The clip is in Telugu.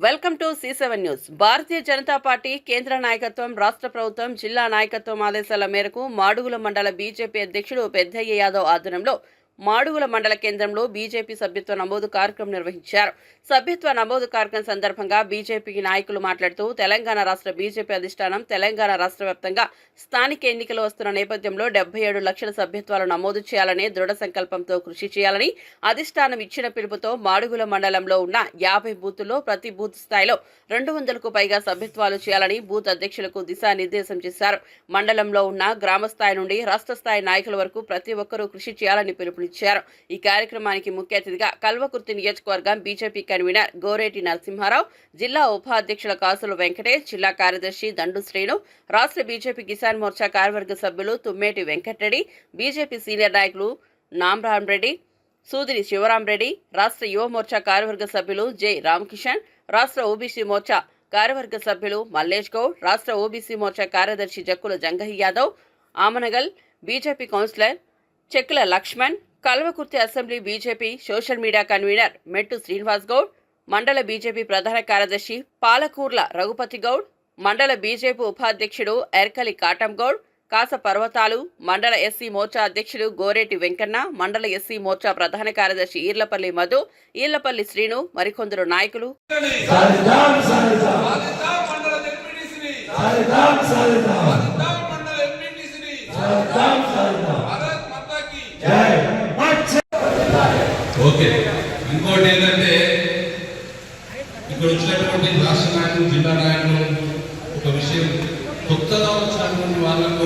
Welcome to C seven news. Bharatiya Janata Party కేంద్ర నాయకత్వం రాష్ట్ర ప్రభుత్వం జిల్లా నాయకత్వం ఆదేశాల మేరకు మాడుగుల మండల బీజేపీ అధ్యక్షుడు పెద్దయ్య యాదవ్ ఆధ్వర్యంలో మాడుగుల మండల కేంద్రంలో బీజేపీ సభ్యత్వ నమోదు కార్యక్రమం నిర్వహించారు. సభ్యత్వ నమోదు కార్యక్రమం సందర్భంగా బీజేపీ నాయకులు మాట్లాడుతూ తెలంగాణ రాష్ట్ర బీజేపీ అధిష్టానం తెలంగాణ రాష్ట్ర వ్యాప్తంగా స్థానిక ఎన్నికలు వస్తున్న నేపథ్యంలో డెబ్బై ఏడు లక్షల సభ్యత్వాలు నమోదు చేయాలనే దృఢ సంకల్పంతో కృషి చేయాలని అధిష్టానం ఇచ్చిన పిలుపుతో మాడుగుల మండలంలో ఉన్న యాభై బూతుల్లో ప్రతి బూత్ స్థాయిలో రెండు వందలకు పైగా సభ్యత్వాలు చేయాలని బూత్ అధ్యక్షులకు దిశానిర్దేశం చేశారు. మండలంలో ఉన్న గ్రామ స్థాయి నుండి రాష్ట్ర స్థాయి నాయకుల వరకు ప్రతి ఒక్కరూ కృషి చేయాలని పిలుపునిచ్చారు ఈ కార్యక్రమానికి ముఖ్య అతిథిగా కల్వకుర్తి నియోజకవర్గం బీజేపీ కన్వీనర్ గోరేటి నరసింహారావు జిల్లా ఉపాధ్యక్షుల కాసులు వెంకటేష్ జిల్లా కార్యదర్శి దండు శ్రీను రాష్ట్ర బీజేపీ కిసాన్ మోర్చా కార్యవర్గ సభ్యులు తుమ్మేటి వెంకటరెడ్డి బీజేపీ సీనియర్ నాయకులు నామరామ్ రెడ్డి సూదిరి శివరామరెడ్డి రాష్ట్ర యువ మోర్చా కార్యవర్గ సభ్యులు జె రామకిషన్ రాష్ట్ర ఓబీసీ మోర్చా కార్యవర్గ సభ్యులు మల్లేష్ గౌడ్ రాష్ట్ర ఓబీసీ మోర్చా కార్యదర్శి Jakkula Jangahi Yadav Amangal BJP councillor Chekkula Laxman Kalwakurthy assembly BJP social media convener Mettu Srinivas Goud మండల బీజేపీ ప్రధాన కార్యదర్శి పాలకూర్ల రఘుపతి గౌడ్ మండల బీజేపీ ఉపాధ్యక్షుడు ఎర్కలి కాటంగౌడ్ కాస పర్వతాలు మండల ఎస్సీ మోర్చా అధ్యక్షుడు గోరేటి వెంకన్న మండల ఎస్సీ మోర్చా ప్రధాన కార్యదర్శి ఈర్లపల్లి మధు ఈర్లపల్లి శ్రీను మరికొందరు నాయకులు. మండల ఓకే. ఇంకోటి ఏంటంటే ఇక్కడ వచ్చినటువంటి రాష్ట్ర నాయకులు జిల్లా నాయకులు ఒక విషయం కొత్తగా వచ్చినటువంటి వాళ్ళకు